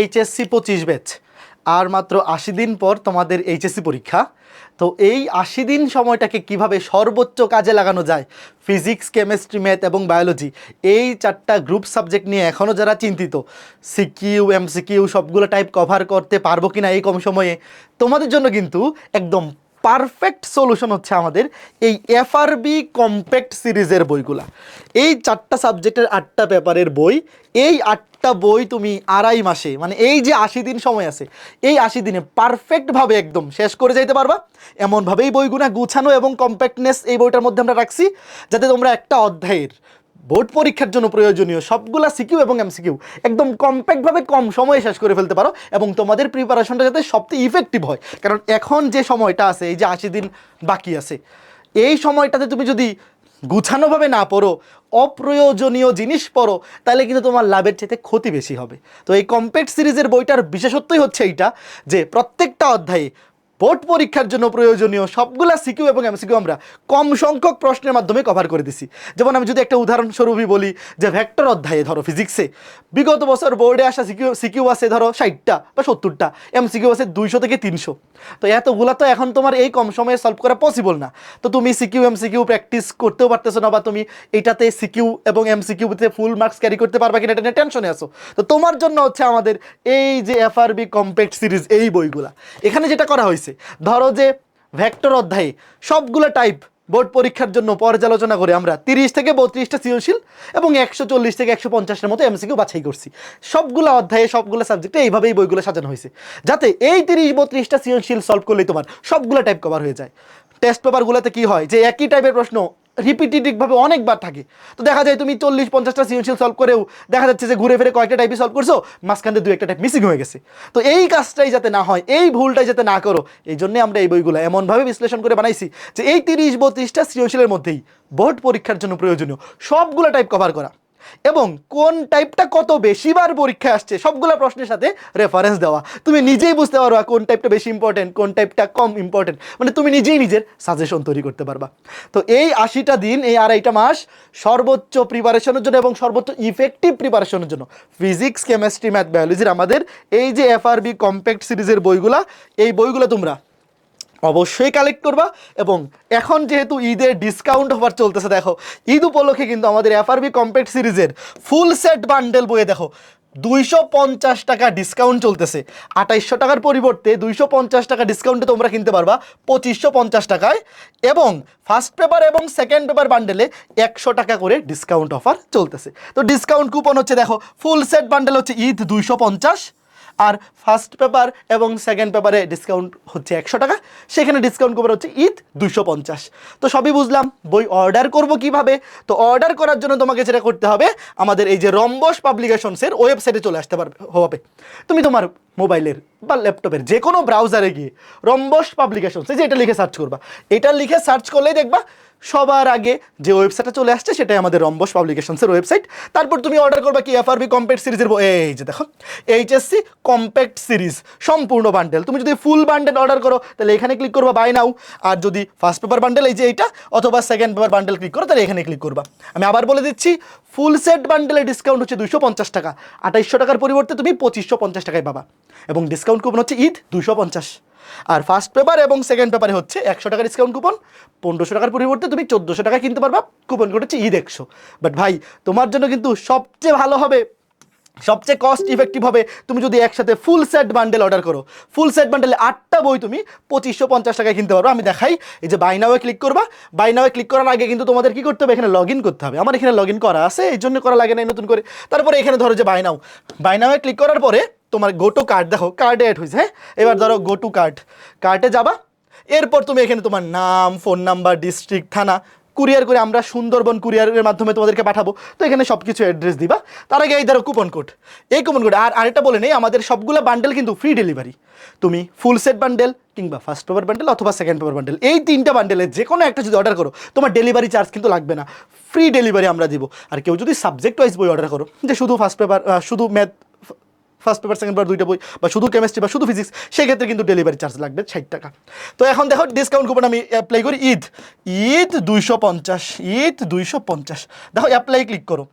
HSC পঁচিশ batch. আর মাত্র আশি দিন পর তোমাদের এইচএসসি পরীক্ষা। তো এই আশি দিন সময়টাকে কীভাবে সর্বোচ্চ কাজে লাগানো যায়? ফিজিক্স, কেমিস্ট্রি, ম্যাথ এবং বায়োলজি এই চারটা গ্রুপ সাবজেক্ট নিয়ে এখনও যারা চিন্তিত, সিকিউ, এমসিকিউ সবগুলো টাইপ কভার করতে পারব কিনা এই কম সময়ে? তোমাদের জন্য কিন্তু একদম পারফেক্ট সলিউশন হচ্ছে আমাদের এই এফআরবি কম্প্যাক্ট সিরিজের বইগুলা। এই চারটা সাবজেক্টের আটটা পেপারের বই, এই আটটা বই তুমি আড়াই মাসে মানে এই যে আশি দিন সময় আছে, এই আশি দিনে পারফেক্টভাবে একদম শেষ করে যাইতে পারবা। এমনভাবেই বইগুলা গুছানো এবং কম্প্যাক্টনেস এই বইটার মধ্যে আমরা রাখছি, যাতে তোমরা একটা অধ্যায়ের বোর্ড পরীক্ষার জন্য প্রয়োজনীয় সবগুলা সিকিউ এবং এমসিকিউ একদম কম্প্যাক্টভাবে কম সময়ে শেষ করে ফেলতে পারো এবং তোমাদের প্রিপারেশনটা যাতে সবচেয়ে ইফেক্টিভ হয়। কারণ এখন যে সময়টা আছে, এই যে আশি দিন বাকি আছে, এই সময়টাতে তুমি যদি গুছানোভাবে না পড়ো, অপ্রয়োজনীয় জিনিস পড়ো, তাহলে কিন্তু তোমার লাভের চাইতে ক্ষতি বেশি হবে। তো এই কম্প্যাক্ট সিরিজের বইটার বিশেষত্বই হচ্ছে এইটা যে প্রত্যেকটা অধ্যায়ে বোর্ড পরীক্ষার জন্য প্রয়োজনীয় সবগুলা সিকিউ এবং এমসিকিউ আমরা কম সংখ্যক প্রশ্নের মাধ্যমে কভার করে দিছি। যেমন আমি যদি একটা উদাহরণস্বরূপই বলি যে ভেক্টর অধ্যায়ে ধরো ফিজিক্সে বিগত বছর বোর্ডে আসা সিকিউ সিকিউ আছে ধরো ষাটটা বা সত্তরটা, এমসিকিউ আছে দুইশো থেকে তিনশো। তো এতগুলা তো এখন তোমার এই কম সময়ে সলভ করা পসিবল না। তো তুমি সিকিউ, এমসিকিউ প্র্যাকটিস করতেও পারতেছো না বা তুমি এটাতে সিকিউ এবং এমসিকিউতে ফুল মার্কস ক্যারি করতে পারবা কিনা এটা নিয়ে টেনশনে আসো তো তোমার জন্য হচ্ছে আমাদের এই যে এফআরবি কম্প্যাক্ট সিরিজ এই বইগুলা। এখানে যেটা করা হয়েছে ধরো যে ভ্যাক্টর অধ্যায়ে সবগুলো টাইপ বোর্ড পরীক্ষার জন্য পর্যালোচনা করে আমরা তিরিশ থেকে বত্রিশটা সৃজনশীল এবং একশো চল্লিশ থেকে একশো পঞ্চাশের মতো এমসিকিউ বাছাই করছি। সবগুলো অধ্যায়ে সবগুলো সাবজেক্টে এইভাবেই বইগুলো সাজানো হয়েছে। যাতে এই তিরিশ বত্রিশটা সৃজনশীল সলভ করলেই তোমার সবগুলো টাইপ কভার হয়ে যায়। টেস্ট পেপারগুলোতে কি হয়? যে একই টাইপের প্রশ্ন রিপিটেটিভভাবে অনেকবার থাকে। তো দেখা যায় তুমি চল্লিশ পঞ্চাশটা সৃজনশীল সলভ করেও দেখা যাচ্ছে যে ঘুরে ফিরে কয়েকটা টাইপই সলভ করছ, মাঝখান দিয়ে দু একটা টাইপ মিসিং হয়ে গেছে। তো এই কাজটাই যাতে না হয়, এই ভুলটাই যাতে না করো, এই জন্যে আমরা এই বইগুলো এমনভাবে বিশ্লেষণ করে বানাইছি যে এই তিরিশ বত্রিশটা সৃজনশীলের মধ্যেই বোর্ড পরীক্ষার জন্য প্রয়োজনীয় সবগুলো টাইপ কভার করা। এবং কোন টাইপটা কত বেশিবার পরীক্ষায় আসছে, সবগুলো প্রশ্নের সাথে রেফারেন্স দেওয়া। তুমি নিজেই বুঝতে পারবা কোন টাইপটা বেশি ইম্পর্টেন্ট কোন টাইপটা কম ইম্পর্টেন্ট মানে তুমি নিজেই নিজের সাজেশন তৈরি করতে পারবা। তো এই আশিটা দিন, এই আড়াইটা মাস সর্বোচ্চ প্রিপারেশনের জন্য এবং সর্বোচ্চ ইফেক্টিভ প্রিপারেশনের জন্য। ফিজিক্স কেমিস্ট্রি ম্যাথ বায়োলজির আমাদের এই যে এফআরবি কম্প্যাক্ট সিরিজের বইগুলা, এই বইগুলো তোমরা অবশ্যই কালেক্ট করবা এবং এখন যেহেতু ঈদের ডিসকাউন্ট অফার চলতেছে, দেখো, ঈদ উপলক্ষে কিন্তু আমাদের এফআরবি কম্প্যাক্ট সিরিজের ফুল সেট বান্ডেল বইয়ে দেখো, দুইশো পঞ্চাশ টাকা ডিসকাউন্ট চলতেছে। আঠাইশশো টাকার পরিবর্তে দুইশো পঞ্চাশ টাকা ডিসকাউন্টে তোমরা কিনতে পারবা পঁচিশশো পঞ্চাশ টাকায় এবং ফার্স্ট পেপার এবং সেকেন্ড পেপার বান্ডেলে একশো টাকা করে ডিসকাউন্ট অফার চলতেছে। তো ডিসকাউন্ট কুপন হচ্ছে, দেখো ফুল সেট বান্ডেল হচ্ছে ঈদ দুইশো পঞ্চাশ আর ফার্স্ট পেপার এবং সেকেন্ড পেপারে ডিসকাউন্ট হচ্ছে একশো টাকা। সেখানে ডিসকাউন্ট কুপন হচ্ছে ঈদ দুশো পঞ্চাশ। তো সবই বুঝলাম, বই অর্ডার করব কীভাবে? তো অর্ডার করার জন্য তোমাকে যেটা করতে হবে, আমাদের এই যে রম্বস পাবলিকেশনসের ওয়েবসাইটে চলে আসতে পারবে হবে তুমি তোমার মোবাইলের বা ল্যাপটপের যে কোনো ব্রাউজারে গিয়ে। রম্বস পাবলিকেশনস এই যে এটা লিখে সার্চ করবা। এটা লিখে সার্চ করলেই দেখবা, সবার আগে যে ওয়েবসাইটটা চলে আসছে, সেটাই আমাদের রম্বস পাবলিকেশনসের ওয়েবসাইট তারপর তুমি অর্ডার করবা কি এফআরবি কম্প্যাক্ট সিরিজের এই যে দেখো এইচএসসি কম্প্যাক্ট সিরিজ সম্পূর্ণ বান্ডেল তুমি যদি ফুল বান্ডেল অর্ডার করো, তাহলে এখানে ক্লিক করবা বাই নাও আর যদি ফার্স্ট পেপার বান্ডেল এই যে এইটা, অথবা সেকেন্ড পেপার বান্ডেল ক্লিক করো, তাহলে এখানে ক্লিক করবা। আমি আবার বলে দিচ্ছি ফুল সেট বান্ডেলের ডিসকাউন্ট হচ্ছে দুশো পঞ্চাশ টাকা। আঠাইশশো টাকার পরিবর্তে তুমি পঁচিশশো পঞ্চাশ টাকায় পাবা। এবং ডিসকাউন্ট কুপন হচ্ছে ঈদ দুশো পঞ্চাশ। আর ফার্স্ট পেপার এবং সেকেন্ড পেপারে হচ্ছে একশো টাকা ডিসকাউন্ট কুপন পনেরোশো টাকার পরিবর্তে তুমি চোদ্দোশো টাকায় কিনতে পারবা। কুপন কোড হচ্ছে ঈদ একশো। বাট ভাই, তোমার জন্য কিন্তু সবচেয়ে ভালো হবে সবচেয়ে কস্ট ইফেক্টিভ হবে, তুমি যদি একসাথে ফুল সেট বান্ডেল অর্ডার করো। ফুল সেট বান্ডেলে আটটা বই তুমি পঁচিশশো পঞ্চাশ টাকায় কিনতে পারো। আমি দেখাই, এই যে বাইনাওয়ে ক্লিক করবা। বাইনাওয়ে ক্লিক করার আগে কিন্তু তোমাদের কি করতে হবে? এখানে লগ করতে হবে। আমার এখানে লগ করা আছে, এই জন্য করা লাগে না নতুন করে। তারপরে এখানে ধরো যে বাইনাও বাইনাওয়ে ক্লিক করার পরে তোমার গো টু কার্ড দেখো কার্ডে অ্যাড হয়েছে হ্যাঁ? এবার ধরো গো টু কার্ড কার্ডে যাবা। এরপর তুমি এখানে তোমার নাম ফোন নাম্বার ডিস্ট্রিক্ট থানা কুরিয়ার করে আমরা সুন্দরবন কুরিয়ারের মাধ্যমে তোমাদেরকে পাঠাবো। তো এখানে সব কিছু অ্যাড্রেস দিবা। তার আগে এই ধরো কুপন কোড এই কুপন কোড আর আরেকটা বলে নেই, আমাদের সবগুলো বান্ডেল কিন্তু ফ্রি ডেলিভারি তুমি ফুল সেট বান্ডেল কিংবা ফার্স্ট পেপার বান্ডেল অথবা সেকেন্ড পেপার বান্ডেল এই তিনটা বান্ডেলের যে কোনো একটা যদি অর্ডার করো, তোমার ডেলিভারি চার্জ কিন্তু লাগবে না। ফ্রি ডেলিভারি আমরা দিব। আর কেউ যদি সাবজেক্ট ওয়াইজ বই অর্ডার করো, যে শুধু ফার্স্ট পেপার শুধু math first paper second paper দুইটা বই, বা শুধু কেমিস্ট্রি বা শুধু ফিজিক্স সেক্ষেত্রে কিন্তু ডেলিভারি চার্জ লাগবে ষাট টাকা। তো এখন দেখো ডিসকাউন্ট কুপন আমি অ্যাপ্লাই করি, ঈদ। ঈদ দুইশো পঞ্চাশ, ঈদ দুইশো পঞ্চাশ। দেখো অ্যাপ্লাই ক্লিক করো।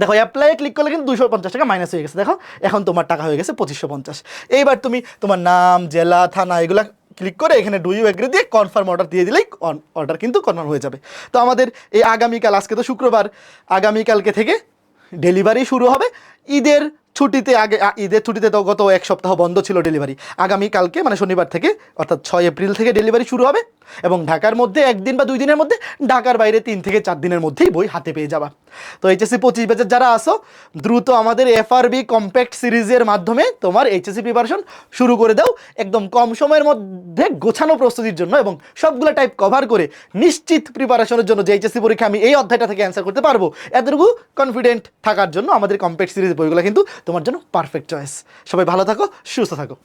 দেখো অ্যাপ্লাই ক্লিক করলে কিন্তু দুশো পঞ্চাশ টাকা মাইনাস হয়ে গেছে। দেখো, এখন তোমার টাকা হয়ে গেছে পঁচিশশো পঞ্চাশ। এইবার তুমি তোমার নাম, জেলা, থানা, এগুলা ক্লিক করে এখানে ডু ইউ এগ্রি দিয়ে কনফার্ম অর্ডার দিয়ে দিলেই অর্ডার কিন্তু কনফার্ম হয়ে যাবে। তো আমাদের এই আগামীকাল, আজকে তো শুক্রবার, আগামীকালকে থেকে ডেলিভারি শুরু হবে। ঈদের ছুটিতে আগে ঈদের ছুটিতে তো গত এক সপ্তাহ বন্ধ ছিল ডেলিভারি। আগামীকালকে মানে শনিবার থেকে, অর্থাৎ ছয় এপ্রিল থেকে ডেলিভারি শুরু হবে। এবং ঢাকার মধ্যে একদিন বা দুই দিনের মধ্যে ঢাকার বাইরে তিন থেকে চার দিনের মধ্যেই বই হাতে পেয়ে যাবা। তো এইচএসসি পঁচিশ ব্যাচের যারা আসো দ্রুত আমাদের এফআরবি কম্প্যাক্ট সিরিজের মাধ্যমে তোমার এইচএসসি প্রিপারেশন শুরু করে দাও। একদম কম সময়ের মধ্যে গোছানো প্রস্তুতির জন্য এবং সবগুলো টাইপ কভার করে নিশ্চিত প্রিপারেশনের জন্য যে এইচএসসি পরীক্ষা আমি এই অধ্যায়টা থেকে অ্যান্সার করতে পারব, এতটুকু কনফিডেন্ট থাকার জন্য আমাদের কম্প্যাক্ট সিরিজ বইগুলো কিন্তু তোমার জন্য পারফেক্ট চয়েস সবাই ভালো থাকো, সুস্থ থাকো।